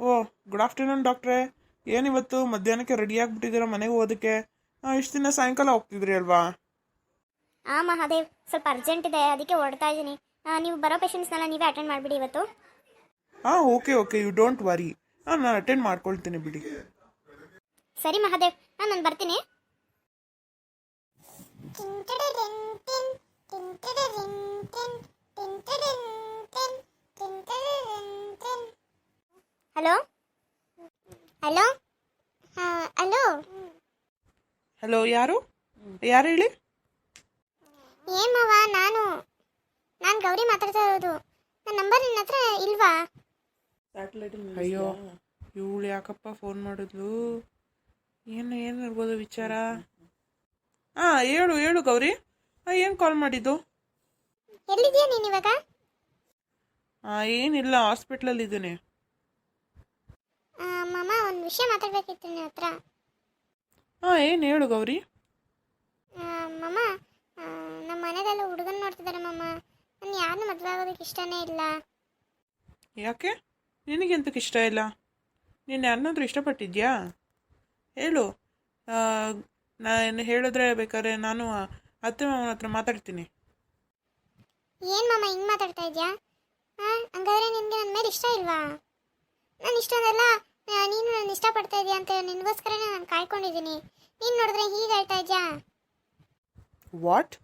ಓ good afternoon ಡಾಕ್ಟ್ರೇ ಏನಿವತ್ತು ಮಧ್ಯಾಹ್ನಕ್ಕೆ ರೆಡಿ ಆಗ್ಬಿಟ್ಟಿದ್ದೀರಾ ಮನೆಗೆ ಹೋಗೋದಕ್ಕೆ ಇಷ್ಟು ದಿನ ಸಾಯಂಕಾಲ ಹೋಗ್ತಿದ್ರಿ ಅಲ್ವಾ ಆ ಮಹಾದೇವ್ ಸ್ವಲ್ಪ ಅರ್ಜೆಂಟ್ ಇದೆ ಅದಕ್ಕೆ ಹೊರಡ್ತಾ ಇದ್ದೀನಿ ನೀವು ಬರೋ ಪೇಷಂಟ್ಸ್ನೆಲ್ಲ ನೀವೇ ಅಟೆಂಡ್ ಮಾಡಿಬಿಡಿ ಇವತ್ತು ಹಾಂ okay okay you don't worry ಹಾಂ ನಾನು ಅಟೆಂಡ್ ಮಾಡ್ಕೊಳ್ತೀನಿ ಬಿಡಿ ಸರಿ ಮಹಾದೇವ್ ಹಾಂ ನಾನು ಬರ್ತೀನಿ ಹಲೋ? ಹಲೋ? ಹಲೋ? ಹಲೋ ಯಾರು? ಯಾರು ಹೇಳಿ? ಏನ್ ಮಾವ ನಾನು ನಾನು ಗೌರಿ ಮಾತಾಡ್ತಾ ಇರೋದು. ನನ್ನ ನಂಬರ್ ನಿನ್ನ ಹತ್ರ ಇಲ್ವಾ? ಅಯ್ಯೋ ಇವಳು ಯಾಕಪ್ಪ ಫೋನ್ ಮಾಡಿದ್ಲು? ಏನು ಏನು ಇರ್ಬೋದು ವಿಚಾರ? ಹಾಂ ಹೇಳು ಹೇಳು ಗೌರಿ. ಏನು ಕಾಲ್ ಮಾಡಿದ್ದು? ಎಲ್ಲಿದ್ಯಾ ನೀನು ಇವಾಗ? ಹಾಂ ಏನಿಲ್ಲ ಹಾಸ್ಪಿಟ್ಲಲ್ಲಿ ಇದ್ದೀನಿ. ಮಾಮ ಒಂದು ವಿಷಯ ಮಾತಾಡ್ಬೇಕಿತ್ತು ನಿನ್ನ ಹತ್ರ. ಹಾಂ ಏನು ಹೇಳು ಗೌರಿ? ಮಾಮ ನಮ್ಮ ಮನೆಗೆಲ್ಲ ಹುಡುಗನ ನೋಡ್ತಿದ್ದಾರೆ ಮಾಮ. ನಾನು ಯಾರನ್ನ ಮದುವೆ ಆಗೋದಕ್ಕೆ ಇಷ್ಟನೇ ಇಲ್ಲ. ಯಾಕೆ? ನಿನಗೆಂತಕ್ಕೆ ಇಷ್ಟ ಇಲ್ಲ? ನೀನು ಯಾರನ್ನಾದ್ರೂ ಇಷ್ಟಪಟ್ಟಿದ್ಯಾ? ಹೇಳು. ನಾನು ಹೇಳಿದ್ರೆ ಬೇಕಾದ್ರೆ ನಾನು ಅತ್ತೆ ಮಾವನ ಹತ್ರ ಮಾತಾಡ್ತೀನಿ. ಏನು ಮಾಮ ಹಿಂಗೆ ಮಾತಾಡ್ತಾ ಇದೆಯಾ? ಹಾಂ ಹಂಗಾದ್ರೆ ನಿನಗೆ ನನ್ನ ಮೇಲೆ ಇಷ್ಟ ಇಲ್ವಾ? ನಾನು ಇಷ್ಟೊಂದೆಲ್ಲ ನೀನು ನನ್ನ ಇಷ್ಟಪಡ್ತಾ ಇದೀಯ ಅಂತ ನಿನಗೋಸ್ಕರನೇ ನಾನು ಕಾಯ್ಕೊಂಡಿದ್ದೀನಿ. ನೀನು ನೋಡಿದ್ರೆ ಹೀಗೆ ಹೇಳ್ತಾ ಇದೆಯಾ? ವಾಟ್?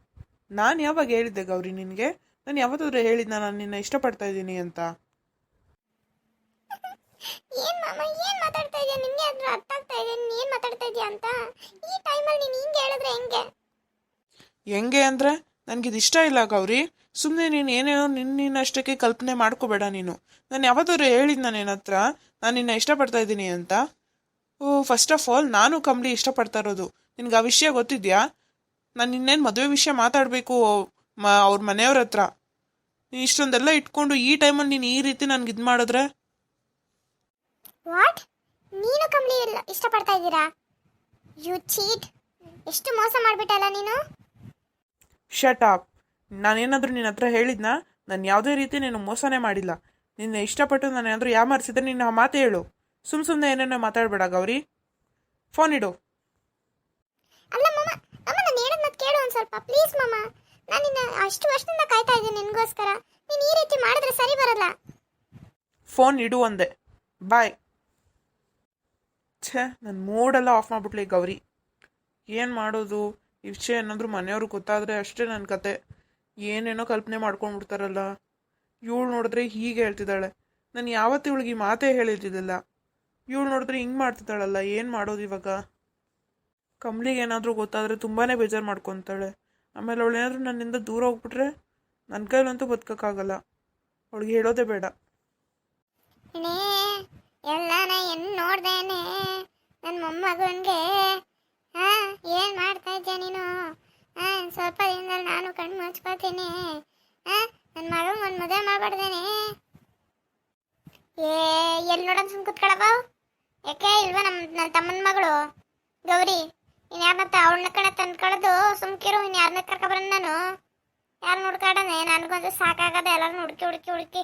ನಾನು ಯಾವಾಗ ಹೇಳಿದ್ದೆ ಗೌರಿ ನಿನಗೆ? ನಾನು ಯಾವತ್ತಾದ್ರೂ ಹೇಳಿದ್ನ ನಾನು ನಿನ್ನ ಇಷ್ಟಪಡ್ತಾ ಇದ್ದೀನಿ ಅಂತ? ಏನ್ ಮಾಮ ಏನ್ ಮಾತಾಡ್ತಾ ಇದೀಯ? ನಿಮಗೆ ಅದ್ರ ಅರ್ಥ ಆಗ್ತಾ ಇದೆ. ನೀನ್ ಏನ್ ಮಾತಾಡ್ತಾ ಇದೀಯ ಅಂತ? ಈ ಟೈಮಲ್ಲಿ ನೀನು ಹಿಂಗೆ ಹೇಳಿದ್ರೆ ಹೆಂಗೆ? ಹೆಂಗೆ ಅಂದರೆ? ನನಗಿದು ಇಷ್ಟ ಇಲ್ಲ ಗೌರಿ. ಸುಮ್ಮನೆ ನೀನು ಏನೇನೋ ನಿನ್ನ ನಿನ್ನಷ್ಟಕ್ಕೆ ಕಲ್ಪನೆ ಮಾಡ್ಕೋಬೇಡ ನೀನು. ನಾನು ಯಾವತ್ತಾದ್ರೂ ಹೇಳಿದ್ನ ನಿನ್ನ ಹತ್ರ, ನಾನು ನಿನ್ನ ಇಷ್ಟಪಡ್ತಾ ಇದ್ದೀನಿ ಅಂತ. ಓ ಫಸ್ಟ್ ಆಫ್ ಆಲ್ ನಾನು ಕಂಬಳಿ ಇಷ್ಟಪಡ್ತಾ ಇರೋದು. ನಿನ್ಗೆ ಆ ವಿಷಯ ಗೊತ್ತಿದ್ಯಾ? ನಾನು ಇನ್ನೇನು ಮದುವೆ ವಿಷಯ ಮಾತಾಡಬೇಕು, ಮ, ಅವ್ರ ಮನೆಯವ್ರ ಹತ್ರ? ನೀನು ಇಷ್ಟೊಂದೆಲ್ಲ ಇಟ್ಕೊಂಡು ಈ ಟೈಮಲ್ಲಿ ನೀನು ಈ ರೀತಿ ನನಗೆ ಇದು ಮಾಡಿದ್ರೆ? ವಾಟ್ ನೀನು ಕಂಬಳಿ ಇಷ್ಟಪಡ್ತಾ ಇದ್ದೀರಾ? ಯು ಚೀಟ್ ಎಷ್ಟು ಮೋಸ ಮಾಡ್ಬಿಟ್ಟಲ್ಲ ನೀನು? ಶಟ್ ಆಪ್ ನಾನೇನಾದರೂ ನಿನ್ನ ಹತ್ರ ಹೇಳಿದ್ನಾ? ನಾನು ಯಾವುದೇ ರೀತಿ ನೀನು ಮೋಸನೇ ಮಾಡಿಲ್ಲ. ನಿನ್ನ ಇಷ್ಟಪಟ್ಟು ನಾನು ಏನಾದರೂ ಯಾಮಾರಿಸಿದ್ರೆ ನಿನ್ನ ಆ ಮಾತು ಹೇಳು. ಸುಮ್ ಸುಮ್ಮನೆ ಏನೇನೋ ಮಾತಾಡಬೇಡ ಗೌರಿ. ಫೋನ್ ಇಡು. ಅಲ್ಲ ಮಾಮ ಅಮ್ಮ ನಾನು ಹೇಳೋದ್ ಮತ್ತೆ ಕೇಳು ಒಂದು ಸ್ವಲ್ಪ. ಪ್ಲೀಸ್ ಮಾಮ ನಾನು ನಿನ್ನ ಅಷ್ಟು ವರ್ಷದಿಂದ ಕಾಯ್ತಾ ಇದ್ದೀನಿ ನಿನಗೋಸ್ಕರ. ನೀನು ಈ ರೀತಿ ಮಾಡಿದ್ರೆ ಸರಿ ಬರಲ್ಲ. ಫೋನ್ ಇಡು ಅಂದೆ ಬಾಯ್ ಛೇ ನನ್ನ ಮೂಡೆಲ್ಲ ಆಫ್ ಮಾಡಿಬಿಟ್ಲಿ ಗೌರಿ. ಏನು ಮಾಡೋದು? ಈ ವಿಷಯ ಏನಾದರೂ ಮನೆಯವ್ರಿಗೆ ಗೊತ್ತಾದರೆ ಅಷ್ಟೇ ನನ್ನ ಕತೆ. ಏನೇನೋ ಕಲ್ಪನೆ ಮಾಡ್ಕೊಂಡ್ಬಿಡ್ತಾರಲ್ಲ. ಇವಳು ನೋಡಿದ್ರೆ ಹೀಗೆ ಹೇಳ್ತಿದ್ದಾಳೆ. ನಾನು ಯಾವತ್ತೂ ಇವಳಿಗೆ ಈ ಮಾತೇ ಹೇಳಿದ್ದಿಲ್ಲ ಇವಳು ನೋಡಿದ್ರೆ ಹಿಂಗೆ ಮಾಡ್ತಿದ್ದಾಳಲ್ಲ, ಏನು ಮಾಡೋದು ಇವಾಗ? ಕಮ್ಲಿಗೆ ಏನಾದರೂ ಗೊತ್ತಾದರೆ ತುಂಬಾ ಬೇಜಾರು ಮಾಡ್ಕೊತಾಳೆ. ಆಮೇಲೆ ಅವಳು ಏನಾದರೂ ನನ್ನಿಂದ ದೂರ ಹೋಗ್ಬಿಟ್ರೆ ನನ್ನ ಕೈಲಂತೂ ಬದುಕೋಕ್ಕಾಗಲ್ಲ. ಅವಳಿಗೆ ಹೇಳೋದೇ ಬೇಡ. ನೋಡ್ದೇನೆ? ನನ್ನ ಮೊಮ್ಮಗನ್ಗೆ ಹಾ, ಏನ್ ಮಾಡ್ತಾ ಇದ್ಯಾ ನೀನು? ಹಾ, ಸ್ವಲ್ಪ ದಿನದಲ್ಲಿ ನಾನು ಕಣ್ಣು ಮುಚ್ಕೋತೀನಿ ಹಾ ನನ್ನ ಮಗ ಒಂದು ಮದುವೆ ಮಾಡ್ಬಾರ್ದೇನೆ. ಏ ಎಲ್ಲಿ ನೋಡೋಣ ಸುಮ್ ಕುತ್ಕೊಳಬಾವು ಯಾಕೆ ಇಲ್ವಾ ನಮ್ಮ ನನ್ನ ತಮ್ಮನ ಮಗಳು? ಗೌರಿ ಇನ್ ಯಾರನ್ನ ಅವಳನ್ನ ಕಣ ತಂದ್ಕೊಳ್ಳೋದು ಸುಮ್ಕಿರು ಇನ್ ಯಾರನ್ನ ಕರ್ಕೊಬರೋಣ ನಾನು? ಯಾರು ನೋಡ್ಕಾಡನೆ? ನನಗೊಂದು ಸಾಕಾಗದ ಎಲ್ಲರೂ ಹುಡುಕಿ ಹುಡುಕಿ ಹುಡುಕಿ.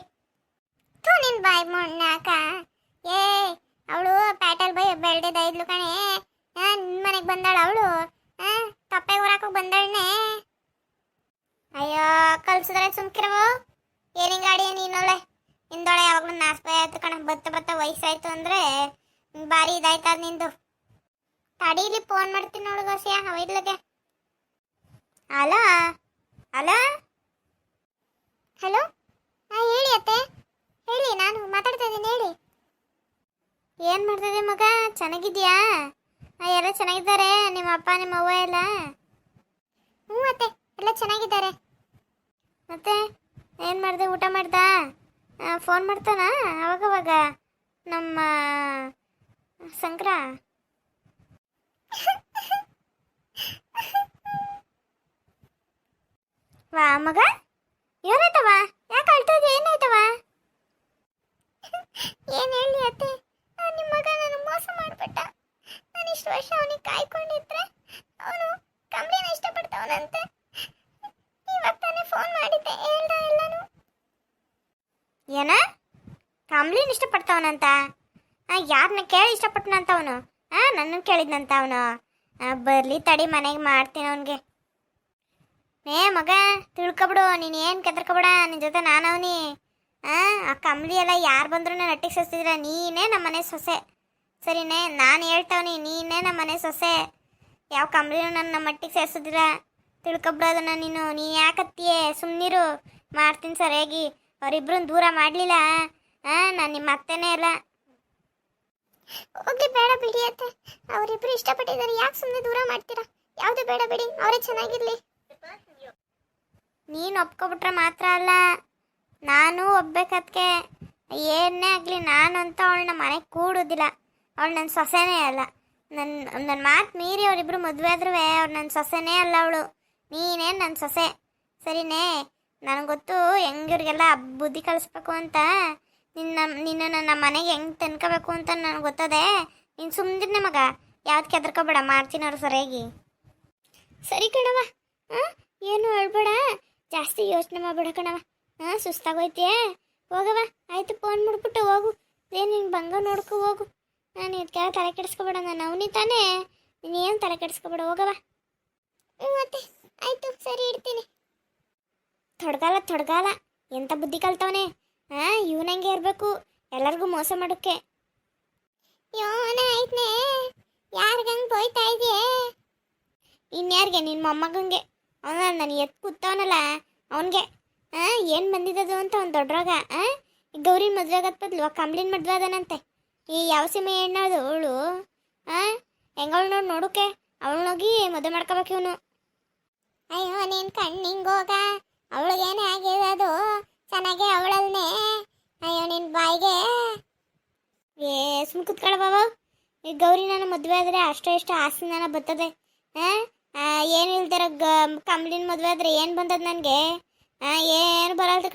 ಥೂ, ನಿನ್ ಬಾಯ್ ಮೊಣ್ಣಾಕ. ಏ, ಅವಳು ಪ್ಯಾಟಲ್ ಬೈ ಬೆಳ್ದಿದ್ದ ಇದ್ಲು ಕಣೆ. ಬಂದಾಳ ಅವಳು. ತಪ್ಪೆ ಊರಾಕ ಬಂದಾಳನೆ. ಅಯ್ಯೋ ಕಲ್ಸಿದ್ರೆ ಸುಮ್ಕಿರವು. ಏನಿಂಗ್ ಗಾಡಿ ನೀನೊಳೆ ಹಿಂದೊಳೆ ಯಾವಾಗಲೂ ನಾಸ್ಪಾಯ ಆಯ್ತು ಕಣ. ಬತ್ತ ಬತ್ತ ವಯಸ್ಸಾಯ್ತು ಅಂದ್ರೆ ಬಾರಿ ಇದಾಯ್ತದ ನಿಂದು. ತಡೀಲಿ ಫೋನ್ ಮಾಡ್ತೀನಿ ನೋಡು ಗೋಸಿಯ ಅವ ಇದ್ಲಗೆ ಅಲೋ? ಹಲೋ? ಹಾಂ ಹೇಳಿ ಅತ್ತೆ. ಹೇಳಿ, ನಾನು ಮಾತಾಡ್ತಾ ಇದ್ದೀನಿ, ಹೇಳಿ. ಏನು ಮಾಡ್ತಿದ್ದೆ ಮಗ? ಚೆನ್ನಾಗಿದ್ಯಾ ಎಲ್ಲ ಚೆನ್ನಾಗಿದ್ದಾರೆ, ನಿಮ್ಮ ಅಪ್ಪ, ನಿಮ್ಮ ಅವ್ವ ಎಲ್ಲ? ಹ್ಞೂ ಅತ್ತೆ, ಎಲ್ಲ ಚೆನ್ನಾಗಿದ್ದಾರೆ. ಮತ್ತೆ ಏನು ಮಾಡಿದೆ, ಊಟ ಮಾಡ್ದ? ಫೋನ್ ಮಾಡ್ತಾನ? ಅವಾಗವಾಗ ನಮ್ಮ ಶಂಕರ ವಾ, ಮಗ? ಏನಾಯ್ತವ ಯಾಕೆ ಅಳ್ತಾ ಏನಾಯ್ತವ ಏನು ಹೇಳಿ ಅತ್ತೆ ಆ, ನಿಮ್ಮ ಮಗ ನನ್ನ ಮೋಸ ಮಾಡ್ಬಿಟ್ಟ ನಾನು ಇಷ್ಟು ವರ್ಷ ಅವನಿಗೆ ಕಾಯ್ಕೊಂಡಿದ್ರೆ ಅವನು ಕಂಬಳಿನ ಇಷ್ಟಪಡ್ತಾವನಂತೆ ಇವಾಗ ತಾನೇ ಫೋನ್ ಮಾಡಿದ್ದೆ ಹೇಳ್ದ ಕಂಬಳಿನ ಇಷ್ಟಪಡ್ತಾವನಂತ? ಯಾರನ್ನ ಕೇಳಿ ಇಷ್ಟಪಟ್ಟನಂತ ಅವನು? ಆ ನನ್ನ ಕೇಳಿದ್ನಂತ ಅವನು? ಬರ್ಲಿ ತಡಿ ಮನೆಗೆ ಮಾಡ್ತೀನಿ ಅವನಿಗೆ. ಏ, ಮಗ, ತಿಳ್ಕೊಬಿಡು, ನೀನು ಏನು ಕೆದರ್ಕೊಬೇಡ ನಿನ್ನ ಜೊತೆ ನಾನು ಅವನಿ. ಆ ಆ ಕಂಬಳಿ ಎಲ್ಲ ಯಾರು ಬಂದ್ರು ನಟ್ಟಿಗೆ ಸಸ್ತಿದ್ರ ನೀನೇ ನಮ್ಮ ಮನೆ ಸೊಸೆ. ಸರಿನೇ, ನಾನು ಹೇಳ್ತಾವನಿ, ನೀನೇ ನಮ್ಮ ಮನೆ ಸೊಸೆ. ಯಾವ ಕಂಬ್ಳಿನೂ ನನ್ನ ನಮ್ಮ ಮಟ್ಟಿಗೆ ಸೇರಿಸಿದ್ರ ತಿಳ್ಕೊಬಿಡೋದನ್ನ ನೀನು. ನೀ ಯಾಕತ್ತೀಯೇ ಸುಮ್ಮನಿರು ಮಾಡ್ತೀನಿ ಸರಿಯಾಗಿ. ಅವರಿಬ್ರನ್ನ ದೂರ ಮಾಡಲಿಲ್ಲ. ಆ, ನಾನು ನಿಮ್ಮ ಅತ್ತೆನೇ ಅಲ್ಲ. ಹೋಗ್ಲಿ ಬೇಡ ಬಿಡಿ ಅತ್ತೆ. ಅವರಿಬ್ರು ಇಷ್ಟಪಟ್ಟಿದ್ದಾರೆ. ಯಾಕೆ ಸುಮ್ಮನೆ ದೂರ ಮಾಡ್ತೀರಾ? ಯಾವುದು ಬೇಡ ಬಿಡಿ. ಅವರೇ ಚೆನ್ನಾಗಿರ್ಲಿ. ನೀನು ಒಪ್ಕೊಬಿಟ್ರೆ ಮಾತ್ರ ಅಲ್ಲ. ನಾನು ಒಪ್ಬೇಕದ್ಕೆ ಏನೇ ಆಗಲಿ ನಾನು ಅಂತ ಅವಳನ್ನ ಮನೆಗೆ ಕೂಡೋದಿಲ್ಲ. ಅವಳು ನನ್ನ ಸೊಸೆನೇ ಅಲ್ಲ. ನನ್ನ ನನ್ನ ಮಾತು ಮೀರಿ ಅವರಿಬ್ಬರು ಮದುವೆ ಆದ್ರೂ ಅವ್ರು ನನ್ನ ಸೊಸೆನೇ ಅಲ್ಲ ಅವಳು. ನೀನೇ ನನ್ನ ಸೊಸೆ? ಸರಿನೇ? ನನಗೆ ಗೊತ್ತು ಹೆಂಗಿವ್ರಿಗೆಲ್ಲ ಬುದ್ಧಿ ಕಲಿಸ್ಬೇಕು ಅಂತ. ನಿನ್ನ ನಿನ್ನ ನನ್ನ ಮನೆಗೆ ಹೆಂಗೆ ತನ್ಕೋಬೇಕು ಅಂತ ನನಗೆ ಗೊತ್ತದೆ? ನೀನು ಸುಮ್ಮನೆ ಮಗ. ಯಾವ್ದಕ್ಕೆ ಹೆದರ್ಕೋಬೇಡ ಮಾಡ್ತೀನಿ ಅವ್ರು ಸರಿಯಾಗಿ. ಸರಿ ಕಣವ ಹಾಂ ಏನು ಹೇಳ್ಬೇಡ. ಜಾಸ್ತಿ ಯೋಚನೆ ಮಾಡಬೇಡ ಕಣವ ಹಾಂ ಸುಸ್ತಾಗೋಯ್ತಿಯೇ ಹೋಗವ ಆಯ್ತು ಫೋನ್ ಮಾಡ್ಬಿಟ್ಟು ಹೋಗು. ಏ ನಿನ್ನ ಬಂಗ ನೋಡ್ಕೊ ಹೋಗು. ನಾನು ಇದಕ್ಕೆ ತಲೆ ಕೆಡಿಸ್ಕೊಬೇಡ ನಾನು. ಅವನಿ ತಾನೇ. ನೀನೇನು ತಲೆ ಕೆಡಿಸ್ಕೊಬೇಡ ಹೋಗವ ಮತ್ತೆ. ಆಯ್ತು, ಸರಿ ಇಡ್ತೀನಿ. ತೊಡ್ಗಾಲ ತೊಡ್ಗಾಲ. ಎಂಥ ಬುದ್ಧಿ ಕಲ್ತವನೆ? ಹಾ ಇವನಂಗೆ ಇರಬೇಕು. ಎಲ್ಲರಿಗೂ ಮೋಸ ಮಾಡೋಕ್ಕೆ ಯೋನ ಆಯ್ತನೆ? ಯಾರಿಗಂಗೆ ಬೋಯ್ತಾ ಇದೆಯೇ? ಇನ್ಯಾರಿಗೆ ನಿನ್ನ ಮೊಮ್ಮಗಂಗೆ. ಅವನ ನಾನು ಎತ್ ಕೂತವನಲ್ಲ, ಅವನಿಗೆ. ಆ, ಏನು ಬಂದಿದ್ದದು ಅಂತ ಅವ್ನು ದೊಡ್ಡರಾಗ ಈ ಗೌರಿ ಮದುವೆ ಆಗತ್ ಬದಲು ಕಂಬ್ಳಿನ ಮದುವೆ ಅದನಂತೆ ಈ ಯಾವ ಸಿಮೆ ಹೆಣ್ಣದು ಅವಳು, ಆ? ಹೆಂಗವಳು ನೋಡಿ ನೋಡೋಕೆ. ಅವಳನ್ನೋಗಿ ಮದುವೆ ಮಾಡ್ಕೋಬೇಕು ಇವನು. ಅಯ್ಯೋ, ನೀನು ಕಣ್ಣಿಂಗೋಗ ಅವಳಿಗೇನೆ ಅದು ಚೆನ್ನಾಗೆ ಅವಳಲ್ನೇ. ಅಯ್ಯೋ, ನಿನ್ ಬಾಯಿಗೆ. ಏ ಸುಮ್ ಕುತ್ಕೊಳ್ಳ ಬಾಬು. ಈ ಗೌರಿ ನನ್ನ ಮದುವೆ ಆದರೆ ಅಷ್ಟೋ ಇಷ್ಟ ಆಸ್ತಿ ನನ್ನ ಬರ್ತದೆ ಏನು ಇಲ್ದಿರ ಗ ಕಂಬ್ಳಿನ ಮದುವೆ ಆದರೆ ಏನು ಬಂದದ ನನಗೆ? ಏನು ಬರಲ್ದು